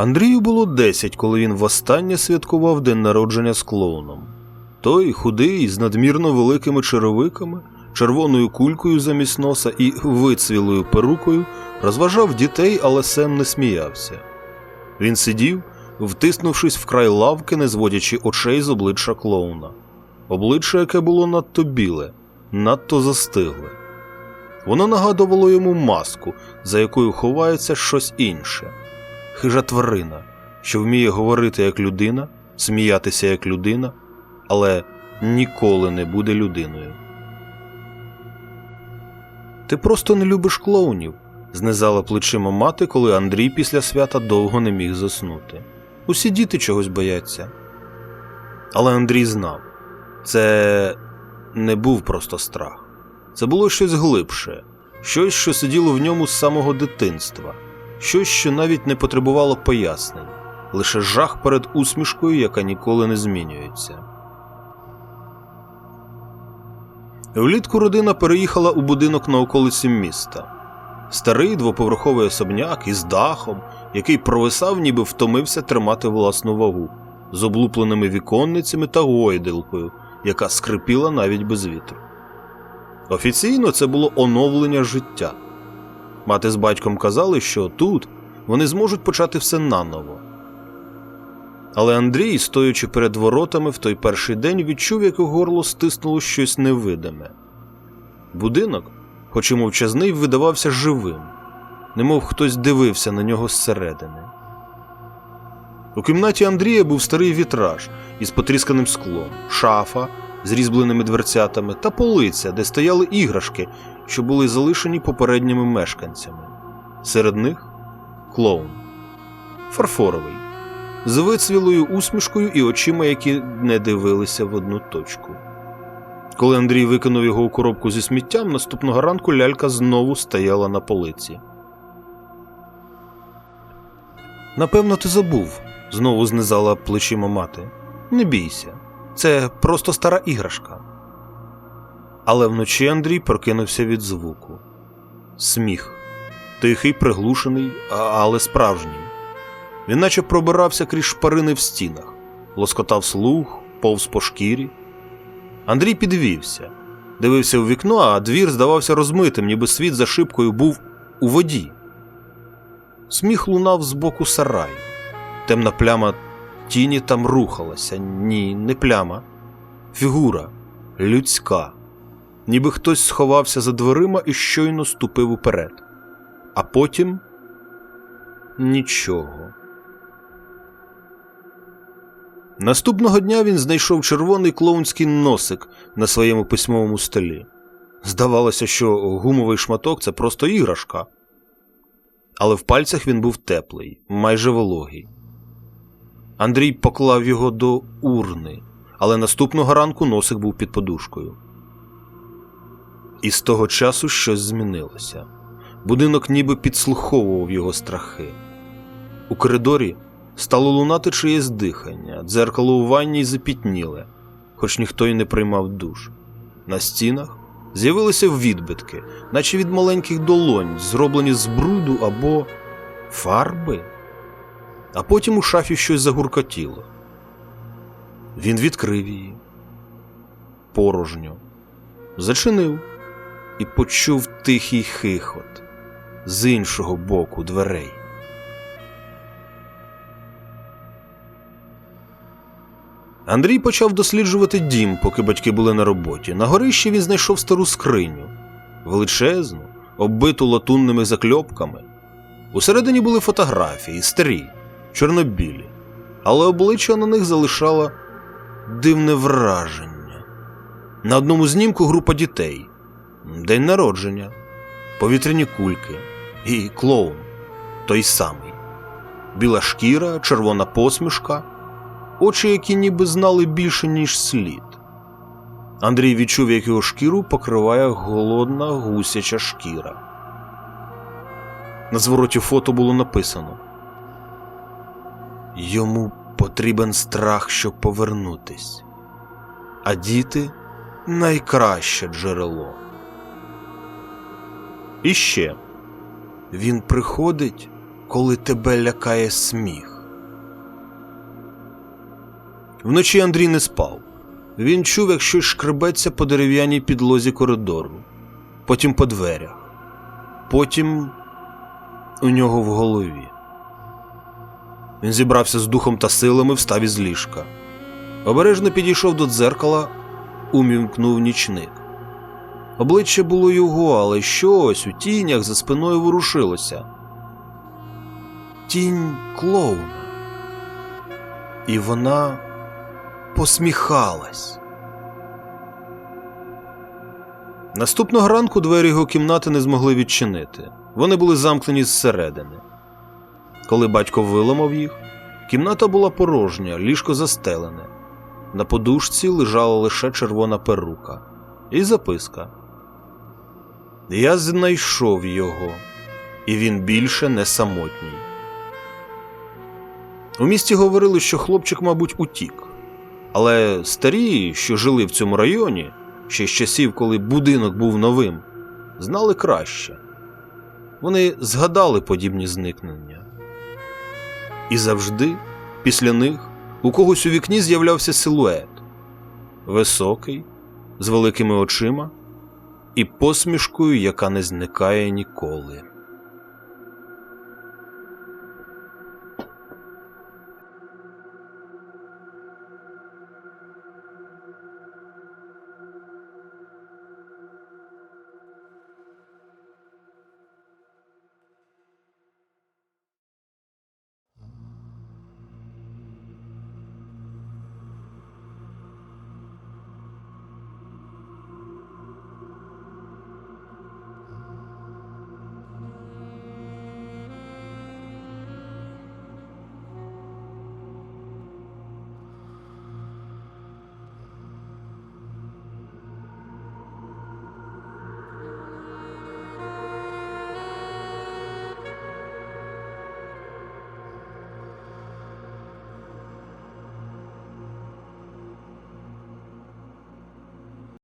Андрію було 10, коли він востаннє святкував день народження з клоуном. Той худий, з надмірно великими черевиками, червоною кулькою замість носа і вицвілою перукою розважав дітей, але Сем не сміявся. Він сидів, втиснувшись в край лавки, не зводячи очей з обличчя клоуна. Обличчя, яке було надто біле, надто застигле. Воно нагадувало йому маску, за якою ховається щось інше. Хижа тварина, що вміє говорити як людина, сміятися як людина, але ніколи не буде людиною. Ти просто не любиш клоунів, знизала плечима мати, коли Андрій після свята довго не міг заснути. Усі діти чогось бояться. Але Андрій знав, це не був просто страх. Це було щось глибше, щось, що сиділо в ньому з самого дитинства, щось, що навіть не потребувало пояснень, лише жах перед усмішкою, яка ніколи не змінюється. Влітку родина переїхала у будинок на околиці міста. Старий двоповерховий особняк із дахом, який провисав, ніби втомився тримати власну вагу, з облупленими віконницями та гойдилкою, яка скрипіла навіть без вітру. Офіційно це було оновлення життя. Мати з батьком казали, що тут вони зможуть почати все наново. Але Андрій, стоячи перед воротами в той перший день, відчув, як у горло стиснуло щось невидиме. Будинок, хоч і мовчазний, видавався живим, немов хтось дивився на нього зсередини. У кімнаті Андрія був старий вітраж із потрісканим склом, шафа з різьбленими дверцятами та полиця, де стояли іграшки, що були залишені попередніми мешканцями. Серед них клоун фарфоровий, з вицвілою усмішкою і очима, які не дивилися в одну точку. Коли Андрій викинув його у коробку зі сміттям, наступного ранку лялька знову стояла на полиці. Напевно, ти забув, знову знизала плечима мати. Не бійся, це просто стара іграшка. Але вночі Андрій прокинувся від звуку. Сміх. Тихий, приглушений, але справжній. Він наче пробирався крізь шпарини в стінах, лоскотав слух, повз по шкірі. Андрій підвівся, дивився у вікно, а двір здавався розмитим, ніби світ за шибкою був у воді. Сміх лунав з боку сараю. Темна пляма тіні там рухалася. Ні, не пляма. Фігура людська. Ніби хтось сховався за дверима і щойно ступив уперед. А потім нічого. Наступного дня він знайшов червоний клоунський носик на своєму письмовому столі. Здавалося, що гумовий шматок це просто іграшка. Але в пальцях він був теплий, майже вологий. Андрій поклав його до урни, але наступного ранку носик був під подушкою. І з того часу щось змінилося. Будинок ніби підслуховував його страхи. У коридорі стало лунати чиєсь дихання, дзеркало у ванні запітніле, хоч ніхто й не приймав душ. На стінах з'явилися відбитки, наче від маленьких долонь, зроблені з бруду або фарби. А потім у шафі щось загуркотіло. Він відкрив її порожньо, зачинив і почув тихий хихот з іншого боку дверей. Андрій почав досліджувати дім, поки батьки були на роботі. На горищі він знайшов стару скриню, величезну, оббиту латунними закльопками. Усередині були фотографії, старі, чорнобілі, але обличчя на них залишало дивне враження. На одному знімку група дітей, день народження, повітряні кульки і клоун той самий. Біла шкіра, червона посмішка, очі, які ніби знали більше, ніж слід. Андрій відчув, як його шкіру покриває голодна гусяча шкіра. На звороті фото було написано Йому потрібен страх, щоб повернутись, а діти найкраще джерело. І ще він приходить, коли тебе лякає сміх. Вночі Андрій не спав. Він чув, як щось шкребеться по дерев'яній підлозі коридору, потім по дверях, потім у нього в голові. Він зібрався з духом та силами, встав із ліжка. Обережно підійшов до дзеркала, умімкнув нічник. Обличчя було його, але щось у тінях за спиною ворушилося. Тінь клоуна. І вона посміхалась. Наступного ранку двері його кімнати не змогли відчинити. Вони були замкнені зсередини. Коли батько виламав їх, кімната була порожня, ліжко застелене. На подушці лежала лише червона перука і записка. Я знайшов його, і він більше не самотній. У місті говорили, що хлопчик, мабуть, утік. Але старі, що жили в цьому районі, ще з часів, коли будинок був новим, знали краще. Вони згадали подібні зникнення. І завжди, після них, у когось у вікні з'являвся силует високий, з великими очима і посмішкою, яка не зникає ніколи.